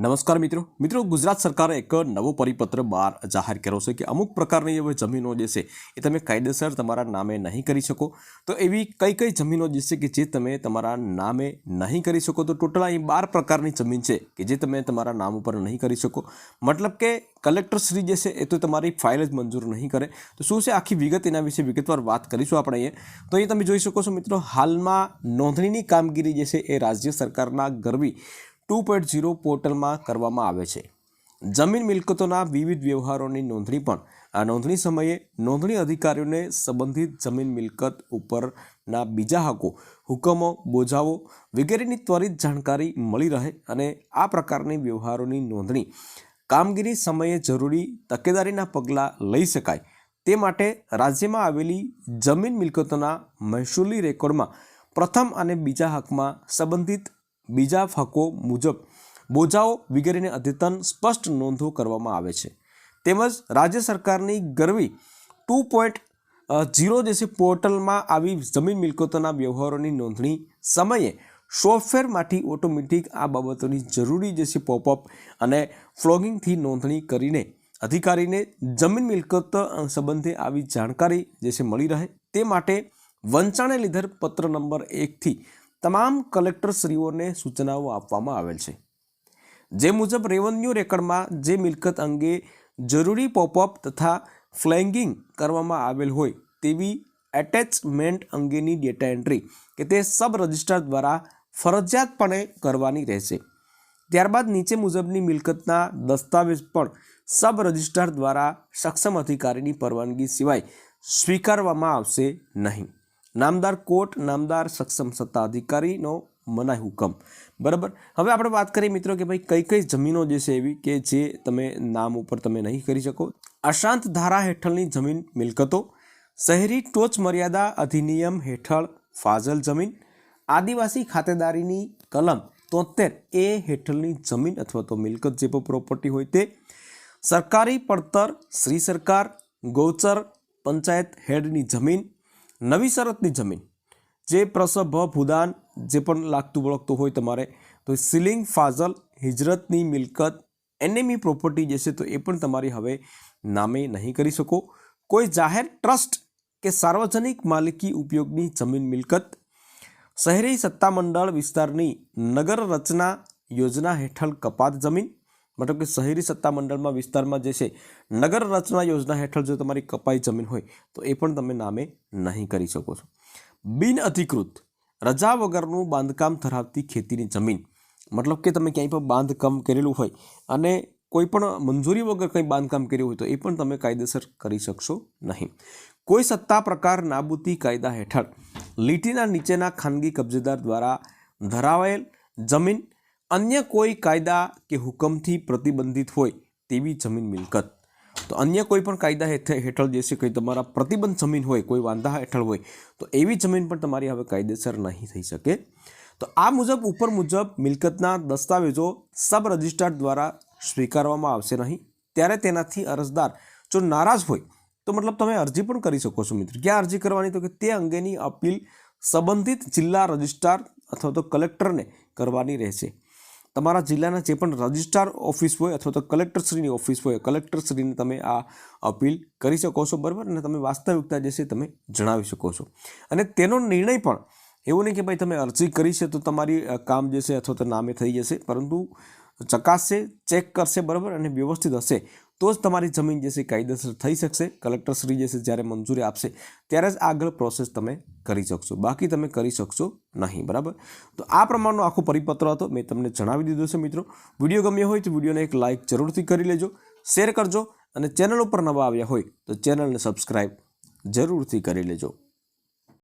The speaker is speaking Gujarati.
નમસ્કાર મિત્રો. મિત્રો, ગુજરાત સરકારે એક નવો પરિપત્ર બહાર જાહેર કર્યો છે કે અમુક પ્રકારની હવે જમીનો જે છે એ તમે કાયદેસર તમારા નામે નહીં કરી શકો. તો એવી કઈ કઈ જમીનો જે છે કે જે તમે તમારા નામે નહીં કરી શકો? તો ટોટલ અહીં બાર પ્રકારની જમીન છે કે જે તમે તમારા નામ ઉપર નહીં કરી શકો. મતલબ કે કલેક્ટરશ્રી જે છે એ તો તમારી ફાઇલ જ મંજૂર નહીં કરે. તો શું છે આખી વિગત એના વિશે વિગતવાર વાત કરીશું આપણે અહીંયા તો એ તમે જોઈ શકો છો મિત્રો, હાલમાં નોંધણીની કામગીરી જે છે એ રાજ્ય સરકારના ગરવી ટુ પોઈન્ટ ઝીરો પોર્ટલમાં કરવામાં આવે છે. જમીન મિલકતોના વિવિધ વ્યવહારોની નોંધણી પણ, આ નોંધણી સમયે નોંધણી અધિકારીઓને સંબંધિત જમીન મિલકત ઉપરના બીજા હકો, હુકમો બોજાઓ વગેરેની ત્વરિત જાણકારી મળી રહે અને આ પ્રકારની વ્યવહારોની નોંધણી કામગીરી સમયે જરૂરી તકેદારીના પગલાં લઈ શકાય. તે માટે રાજ્યમાં આવેલી જમીન મિલકતોના મહેસૂલી રેકોર્ડમાં પ્રથમ અને બીજા હકમાં સંબંધિત બીજા હકો મુજબ બોજાઓ વગેરેને અદ્યતન સ્પષ્ટ નોંધો કરવામાં આવે છે. તેમજ રાજ્ય સરકારની ગરવી ટુ પોઈન્ટ ઝીરો જે પોર્ટલમાં આવી જમીન મિલકતોના વ્યવહારોની નોંધણી સમયે સોફ્ટવેરમાંથી ઓટોમેટિક આ બાબતોની જરૂરી જે છે પોપઅપ અને ફ્લોગિંગથી નોંધણી કરીને અધિકારીને જમીન મિલકત સંબંધે આવી જાણકારી જે છે મળી રહે તે માટે વંચાણે લીધેલ પત્ર નંબર એકથી તમામ કલેક્ટરશ્રીઓને સૂચનાઓ આપવામાં આવેલ છે. જે મુજબ રેવન્યુ રેકર્ડમાં જે મિલકત અંગે જરૂરી પોપઅપ તથા ફ્લેંગિંગ કરવામાં આવેલ હોય તેવી એટેચમેન્ટ અંગેની ડેટા એન્ટ્રી કે તે સબ રજિસ્ટ્રાર દ્વારા ફરજિયાતપણે કરવાની રહેશે. ત્યારબાદ નીચે મુજબની મિલકતના દસ્તાવેજ પણ સબ રજિસ્ટ્રાર દ્વારા સક્ષમ અધિકારીની પરવાનગી સિવાય સ્વીકારવામાં આવશે નહીં. નામદાર કોર્ટ, નામદાર સક્ષમ સત્તા અધિકારીનો મનાય હુકમ. બરાબર? હવે આપણે વાત કરીએ મિત્રો કે ભાઈ કઈ કઈ જમીનો જે છે એવી કે જે તમે નામ ઉપર તમે નહીં કરી શકો. અશાંત ધારા હેઠળની જમીન મિલકતો, શહેરી ટોચ મર્યાદા અધિનિયમ હેઠળ ફાજલ જમીન, આદિવાસી ખાતેદારીની કલમ તોતેર એ હેઠળની જમીન અથવા તો મિલકત જે પ્રોપર્ટી હોય તે, સરકારી પડતર શ્રી સરકાર, ગૌચર પંચાયત હેડની જમીન નવી શરતની જમીન. જે પ્રસભ, ભૂદાન, જે પણ લાગતું વળગતું હોય તમારે, તો સીલિંગ ફાઝલ હિજરતની મિલકત એનેમી પ્રોપર્ટી જે છે તો એ પણ તમારી હવે નામે નહીં કરી શકો. કોઈ જાહેર ટ્રસ્ટ કે સાર્વજનિક માલિકી ઉપયોગની જમીન મિલકત, શહેરી સત્તામંડળ વિસ્તારની નગર રચના યોજના હેઠળ કપાત જમીન મતલબ કે શહેરી સત્તામંડળમાં વિસ્તારમાં જે છે, નગર રચના યોજના હેઠળ જો તમારી કપાઈ જમીન હોય, તો એ પણ તમે નામે નહીં કરી શકો છો. બિન અધિકૃત રજા વગરનું બાંધકામ ધરાવતી ખેતીની જમીન, મતલબ કે તમે ક્યાંય પણ બાંધકામ કરેલું હોય અને કોઈ પણ મંજૂરી વગર કંઈ બાંધકામ કર્યું હોય તો એ પણ તમે કાયદેસર કરી શકશો નહીં. કોઈ સત્તા પ્રકાર નાબૂદી કાયદા હેઠળ લીટીના નીચેના ખાનગી કબજેદાર દ્વારા ધરાવેલ જમીન અન્ય કોઈ કાયદા કે હુકમથી પ્રતિબંધિત હોય તેવી જમીન મિલકત. તો અન્ય કોઈ પણ કાયદા હેઠ- હેઠળ જે છે કંઈ તમારા પ્રતિબંધ જમીન હોય, કોઈ વાંધા હેઠળ હોય, તો એવી જમીન પણ તમારી હવે કાયદેસર નહીં થઈ શકે. તો આ મુજબ, ઉપર મુજબ મિલકતના દસ્તાવેજો સબ રજિસ્ટ્રાર દ્વારા સ્વીકારવામાં આવશે નહીં. ત્યારે તેનાથી અરજદાર જો નારાજ હોય, તો મતલબ તમે અરજી પણ કરી શકો છો મિત્ર. ક્યાં અરજી કરવાની? તો કે તે અંગેની અપીલ સંબંધિત જિલ્લા રજિસ્ટ્રાર અથવા તો કલેક્ટરને કરવાની રહેશે. તમારા જિલ્લાના જે પણ રજિસ્ટ્રાર ઓફિસ હોય અથવા તો કલેક્ટરશ્રીની ઓફિસ હોય, કલેક્ટરશ્રીને તમે આ અપીલ કરી શકો છો, બરાબર? અને તમે વાસ્તવિકતા જે છે તમે જણાવી શકો છો. અને તેનો નિર્ણય પણ એવું નહીં કે ભાઈ તમે અરજી કરી છે તો તમારી કામ જે છે અથવા તો નામે થઈ જશે, પરંતુ ચકાસશે ચેક કરશે, બરાબર? અને વ્યવસ્થિત હશે તો જ તમારી જમીન જે છે કાયદેસર થઈ શકશે. કલેક્ટરશ્રી જે છે જ્યારે મંજૂરી આપશે, ત્યારે જ આગળ પ્રોસેસ તમે કરી શકશો. બાકી તમે કરી શકશો નહીં, બરાબર? તો આ પ્રમાણનો આખો પરિપત્ર હતો. મેં તમને જણાવી દીધો છે, મિત્રો. વીડિયો ગમ્યો હોય તો વિડીયોને એક લાઇક જરૂરથી કરી લેજો, શેર કરજો અને ચેનલ ઉપર નવા આવ્યા હોય તો ચેનલને સબસ્ક્રાઈબ જરૂરથી કરી લેજો.